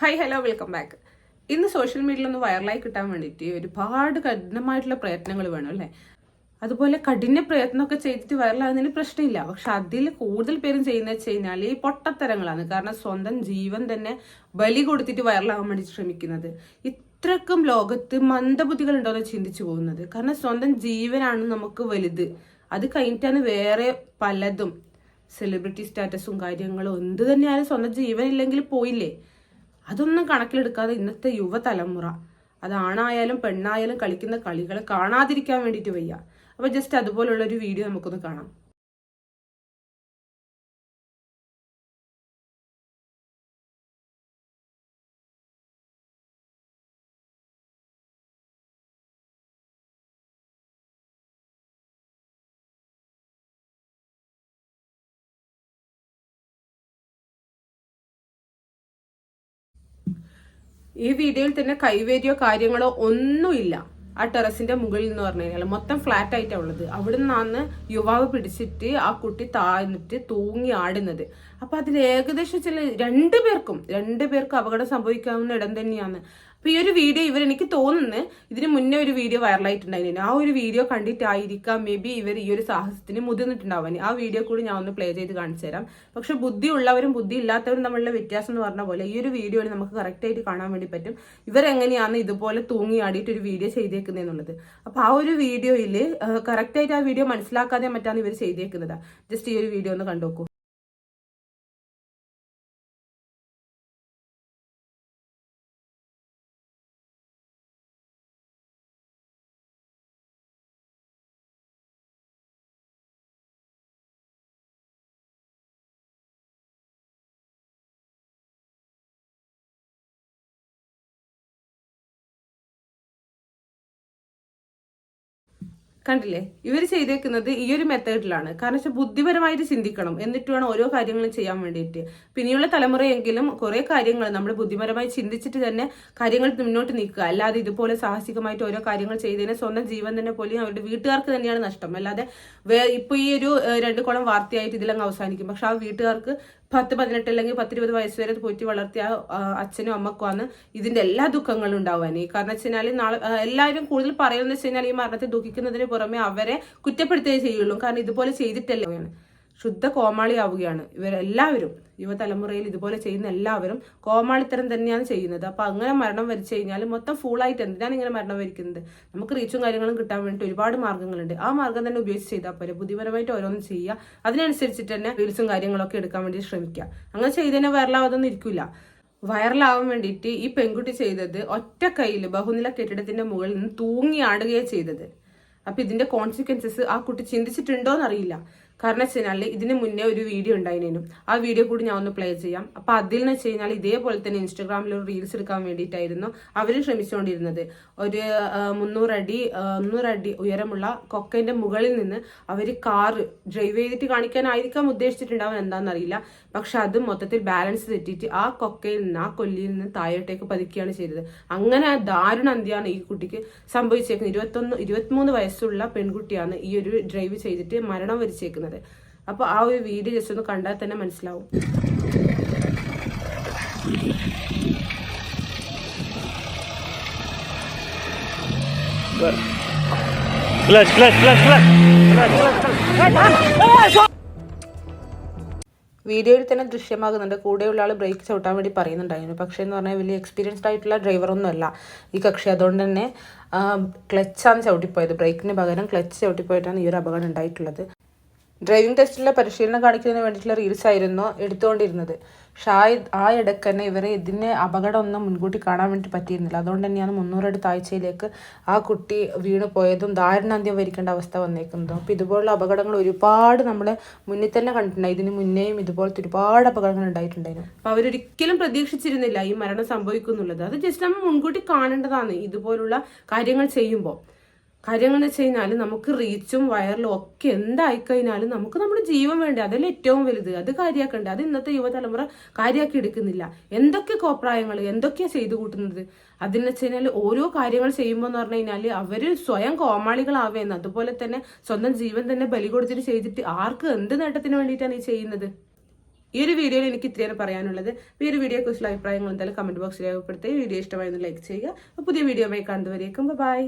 Hi hello welcome back ഇന്ന് social മീഡിയയിൽ ഒന്ന് വൈറലായി കിട്ടാൻ വേണ്ടിയിട്ട് ഒരുപാട് കഠിനമായിട്ടുള്ള പ്രയത്നങ്ങൾ വേണം അല്ലേ? അതുപോലെ കഠിന പ്രയത്നമൊക്കെ ചെയ്തിട്ട് വൈറലാകുന്നതിന് പ്രശ്നമില്ല. പക്ഷെ അതിൽ കൂടുതൽ പേരും ചെയ്യുന്നത് വെച്ച് കഴിഞ്ഞാൽ ഈ പൊട്ടത്തരങ്ങളാണ്. കാരണം സ്വന്തം ജീവൻ തന്നെ ബലി കൊടുത്തിട്ട് വൈറലാകാൻ വേണ്ടി ശ്രമിക്കുന്നത്. ഇത്രക്കും ലോകത്ത് മന്ദബുദ്ധികൾ ഉണ്ടോന്ന് ചിന്തിച്ചു പോകുന്നത്. കാരണം സ്വന്തം ജീവനാണ് നമുക്ക് വലുത്. അത് കഴിഞ്ഞിട്ടാണ് വേറെ പലതും. സെലിബ്രിറ്റി സ്റ്റാറ്റസും കാര്യങ്ങളും എന്ത് തന്നെയായാലും സ്വന്തം ജീവനില്ലെങ്കിൽ പോയില്ലേ? അതൊന്നും കണക്കിലെടുക്കാതെ ഇന്നത്തെ യുവതലമുറ. അത് ആണായാലും പെണ്ണായാലും കളിക്കുന്ന കളികൾ കാണാതിരിക്കാൻ വേണ്ടിയിട്ട് വയ്യ. അപ്പോൾ ജസ്റ്റ് അതുപോലുള്ള ഒരു വീഡിയോ നമുക്കൊന്ന് കാണാം. ഈ വീഡിയോയിൽ തന്നെ കൈവേരിയോ കാര്യങ്ങളോ ഒന്നുമില്ല. ആ ടെറസിന്റെ മുകളിൽ എന്ന് പറഞ്ഞു കഴിഞ്ഞാൽ മൊത്തം ഫ്ലാറ്റ് ആയിട്ടാണ് ഉള്ളത്. അവിടെ നിന്നാണ് യുവാവ് പിടിച്ചിട്ട് ആ കുട്ടി താഴ്ന്നിട്ട് തൂങ്ങി ആടുന്നത്. അപ്പൊ അതിൽ ഏകദേശം ചില രണ്ടു പേർക്കും രണ്ടു പേർക്കും അപകടം സംഭവിക്കാവുന്ന ഇടം തന്നെയാണ്. അപ്പൊ ഈ ഒരു വീഡിയോ ഇവർ എനിക്ക് ഇതിന് മുന്നേ ഒരു വീഡിയോ വൈറലായിട്ടുണ്ടായിരുന്നു ആ ഒരു വീഡിയോ കണ്ടിട്ടായിരിക്കാം മേ ബി ഇവർ ഈ ഒരു സാഹസത്തിന് മുതിർന്നിട്ടുണ്ടാവാൻ ആ വീഡിയോ കൂടി ഞാൻ ഒന്ന് പ്ലേ ചെയ്ത് കാണിച്ചു തരാം. പക്ഷെ ബുദ്ധി ഉള്ളവരും ബുദ്ധി ഇല്ലാത്തവരും തമ്മിലുള്ള വ്യത്യാസം എന്ന് പറഞ്ഞ പോലെ ഈ ഒരു വീഡിയോയിൽ നമുക്ക് കറക്റ്റ് ആയിട്ട് കാണാൻ വേണ്ടി പറ്റും. ഇവർ ഇവരെങ്ങനെയാണ് ഇതുപോലെ തൂങ്ങി ആടിയിട്ട് ഒരു വീഡിയോ ചെയ്തേക്കുന്നത് എന്നുള്ളത്. അപ്പൊ ആ ഒരു വീഡിയോയിൽ കറക്റ്റായിട്ട് ആ വീഡിയോ മനസ്സിലാക്കാതെ മറ്റാണ് ഇവർ ചെയ്തേക്കുന്നത്. ജസ്റ്റ് ഈ ഒരു വീഡിയോ ഒന്ന് കണ്ടുനോക്കൂ കണ്ടില്ലേ? ഇവർ ചെയ്തേക്കുന്നത് ഈ ഒരു മെത്തേഡിലാണ്. കാരണം വെച്ചാൽ ബുദ്ധിപരമായിട്ട് ചിന്തിക്കണം. എന്നിട്ട് വേണം ഓരോ കാര്യങ്ങളും ചെയ്യാൻ വേണ്ടിയിട്ട്. പിന്നെയുള്ള തലമുറയെങ്കിലും കുറേ കാര്യങ്ങൾ നമ്മൾ ബുദ്ധിപരമായി ചിന്തിച്ചിട്ട് തന്നെ കാര്യങ്ങൾ മുന്നോട്ട് നീക്കുക. അല്ലാതെ ഇതുപോലെ സാഹസികമായിട്ട് ഓരോ കാര്യങ്ങൾ ചെയ്തതിന് സ്വന്തം ജീവൻ തന്നെ പോലെയും അവരുടെ വീട്ടുകാർക്ക് തന്നെയാണ് നഷ്ടം. അല്ലാതെ വേ ഇപ്പൊ ഈ ഒരു രണ്ട് കുളം വാർത്തയായിട്ട് ഇതിലങ്ങ് അവസാനിക്കും. പക്ഷെ ആ വീട്ടുകാർക്ക് പത്ത് പതിനെട്ട് അല്ലെങ്കിൽ പത്തിരുപത് വയസ്സ് വരെ പോറ്റി വളർത്തിയ അച്ഛനും അമ്മക്കുമാണ് ഇതിന്റെ എല്ലാ ദുഃഖങ്ങളും ഉണ്ടാവാൻ ഈ കാരണം വെച്ച് കഴിഞ്ഞാൽ നാളെ എല്ലാവരും കൂടുതൽ പറയുന്നത് വെച്ച് കഴിഞ്ഞാൽ ഈ മരണത്തെ ദുഃഖിക്കുന്നതിന് പുറമെ അവരെ കുറ്റപ്പെടുത്തുകയേ ചെയ്യുള്ളൂ. കാരണം ഇതുപോലെ ചെയ്തിട്ടല്ലേ. ശുദ്ധ കോമാളിയാവുകയാണ്. ഇവരെല്ലാവരും യുവതലമുറയിൽ ഇതുപോലെ ചെയ്യുന്ന എല്ലാവരും കോമാളിത്തരം തന്നെയാണ് ചെയ്യുന്നത്. അപ്പൊ അങ്ങനെ മരണം വരിച്ചു കഴിഞ്ഞാൽ മൊത്തം ഫുള്ളായിട്ട് എന്തിനാണ് ഇങ്ങനെ മരണം വരിക്കുന്നത്? നമുക്ക് റീച്ചും കാര്യങ്ങളും കിട്ടാൻ വേണ്ടി ഒരുപാട് മാർഗങ്ങളുണ്ട് ആ മാർഗം തന്നെ ഉപയോഗിച്ച് ചെയ്താൽ പോരെ. ബുദ്ധിപരമായിട്ട് ഓരോന്നും ചെയ്യുക. അതിനനുസരിച്ചിട്ട് തന്നെ റീൽസും കാര്യങ്ങളൊക്കെ എടുക്കാൻ വേണ്ടി ശ്രമിക്കുക. അങ്ങനെ ചെയ്തതിനെ വൈറലാവാതൊന്നും ഇരിക്കില്ല വൈറലാവാൻ വേണ്ടിയിട്ട് ഈ പെൺകുട്ടി ചെയ്തത് ഒറ്റ കയ്യിൽ ബഹുനില കെട്ടിടത്തിന്റെ മുകളിൽ നിന്ന് തൂങ്ങി ആടുകയാണ് ചെയ്തത്. അപ്പൊ ഇതിന്റെ കോൺസിക്വൻസസ് ആ കുട്ടി ചിന്തിച്ചിട്ടുണ്ടോ എന്നറിയില്ല കാരണം വെച്ച് കഴിഞ്ഞാൽ ഇതിന് മുന്നേ ഒരു വീഡിയോ ഉണ്ടായിരുന്നു ആ വീഡിയോ കൂടി ഞാൻ ഒന്ന് പ്ലേ ചെയ്യാം. അപ്പൊ അതിൽ എന്ന് വെച്ച് കഴിഞ്ഞാൽ ഇതേപോലെ തന്നെ ഇൻസ്റ്റാഗ്രാമിൽ ഒരു റീൽസ് എടുക്കാൻ വേണ്ടിയിട്ടായിരുന്നു അവരും ശ്രമിച്ചുകൊണ്ടിരുന്നത് ഒരു മുന്നൂറടി മുന്നൂറടി ഉയരമുള്ള കൊക്കന്റെ മുകളിൽ നിന്ന് അവർ കാറ് ഡ്രൈവ് ചെയ്തിട്ട് കാണിക്കാനായിരിക്കാം ഉദ്ദേശിച്ചിട്ടുണ്ടാവും എന്താണെന്നറിയില്ല പക്ഷെ അത് മൊത്തത്തിൽ ബാലൻസ് തെറ്റിയിട്ട് ആ കൊക്കയിൽ നിന്ന് ആ കൊല്ലിയിൽ നിന്ന് താഴോട്ടേക്ക് പതിക്കുകയാണ് ചെയ്തത്. അങ്ങനെ ദാരുണ അന്ത്യാണ് ഈ കുട്ടിക്ക് സംഭവിച്ചേക്കുന്നത്. ഇരുപത്തൊന്ന് ഇരുപത്തിമൂന്ന് വയസ്സുള്ള പെൺകുട്ടിയാണ് ഈ ഒരു ഡ്രൈവ് ചെയ്തിട്ട് മരണം വരിച്ചേക്കുന്നത്. അപ്പൊ ആ ഒരു വീഡിയോ ജസ്റ്റ് ഒന്ന് കണ്ടാൽ തന്നെ മനസ്സിലാവും. Clutch, clutch, clutch, clutch. വീഡിയോയിൽ തന്നെ ദൃശ്യമാകുന്നുണ്ട്. കൂടെയുള്ള ആൾ ബ്രേക്ക് ചവിട്ടാൻ വേണ്ടി പറയുന്നുണ്ടായിരുന്നു. പക്ഷേ എന്ന് പറഞ്ഞാൽ വലിയ എക്സ്പീരിയൻസ്ഡ് ആയിട്ടുള്ള ഡ്രൈവറൊന്നുമല്ല ഈ കക്ഷി. അതുകൊണ്ട് തന്നെ ക്ലച്ചാണ് ചവിട്ടിപ്പോയത്. ബ്രേക്കിന് പകരം ക്ലച്ച് ചവിട്ടിപ്പോയിട്ടാണ് ഈ ഒരു അപകടം ഉണ്ടായിട്ടുള്ളത്. ഡ്രൈവിംഗ് ടെസ്റ്റിലെ പരിശീലനം കാണിക്കുന്നതിന് വേണ്ടിയിട്ടുള്ള റീൽസ് ആയിരുന്നു എടുത്തുകൊണ്ടിരുന്നത്. പക്ഷെ ആ ഇടയ്ക്ക് തന്നെ ഇവരെ ഇതിന്റെ അപകടം ഒന്നും മുൻകൂട്ടി കാണാൻ വേണ്ടി പറ്റിയിരുന്നില്ല. അതുകൊണ്ട് തന്നെയാണ് മുന്നൂറടി താഴ്ചയിലേക്ക് ആ കുട്ടി വീണ് പോയതും ദാരുണാന്ത്യം വരിക്കേണ്ട അവസ്ഥ വന്നേക്കുന്നതും. അപ്പോൾ ഇതുപോലുള്ള അപകടങ്ങൾ ഒരുപാട് നമ്മൾ മുന്നിൽ തന്നെ കണ്ടിട്ടുണ്ടായി ഇതിന് മുന്നേയും ഇതുപോലത്തെ ഒരുപാട് അപകടങ്ങൾ ഉണ്ടായിട്ടുണ്ടായിരുന്നു. അപ്പോൾ അവരൊരിക്കലും പ്രതീക്ഷിച്ചിരുന്നില്ല ഈ മരണം സംഭവിക്കുന്നുള്ളത്. അത് ജസ്റ്റ് നമ്മൾ മുൻകൂട്ടി കാണേണ്ടതാണ് ഇതുപോലുള്ള കാര്യങ്ങൾ ചെയ്യുമ്പോൾ. എന്ന് വെച്ച് കഴിഞ്ഞാൽ നമുക്ക് റീച്ചും വയറിലും ഒക്കെ എന്തായിക്കഴിഞ്ഞാലും നമുക്ക് നമ്മുടെ ജീവൻ വേണ്ടി? അതല്ലേ ഏറ്റവും വലുത്. അത് കാര്യമാക്കണ്ടേ അത് ഇന്നത്തെ യുവതലമുറ കാര്യമാക്കി എടുക്കുന്നില്ല. എന്തൊക്കെ കോപ്രായങ്ങൾ എന്തൊക്കെയാണ് ചെയ്തു കൂട്ടുന്നത്? അതെന്ന് വെച്ച് കഴിഞ്ഞാൽ ഓരോ കാര്യങ്ങൾ ചെയ്യുമ്പോൾ എന്ന് പറഞ്ഞു കഴിഞ്ഞാൽ അവർ സ്വയം കോമാളികളാവേന്ന്. അതുപോലെ തന്നെ സ്വന്തം ജീവൻ തന്നെ ബലി കൊടുത്തിട്ട് ചെയ്തിട്ട് ആർക്ക് എന്ത് നേട്ടത്തിന് വേണ്ടിയിട്ടാണ് ഈ ചെയ്യുന്നത്? ഈ ഒരു വീഡിയോയിൽ എനിക്ക് ഇത്രയാണ് പറയാനുള്ളത്. ഈ ഒരു വീഡിയോ കുറിച്ചുള്ള അഭിപ്രായങ്ങൾ എന്തായാലും കമന്റ് ബോക്സിൽ രേഖപ്പെടുത്തുക. വീഡിയോ ഇഷ്ടമായെന്ന് ലൈക്ക് ചെയ്യുക. പുതിയ വീഡിയോ ആയി കാണുന്നവരേക്കും ബൈ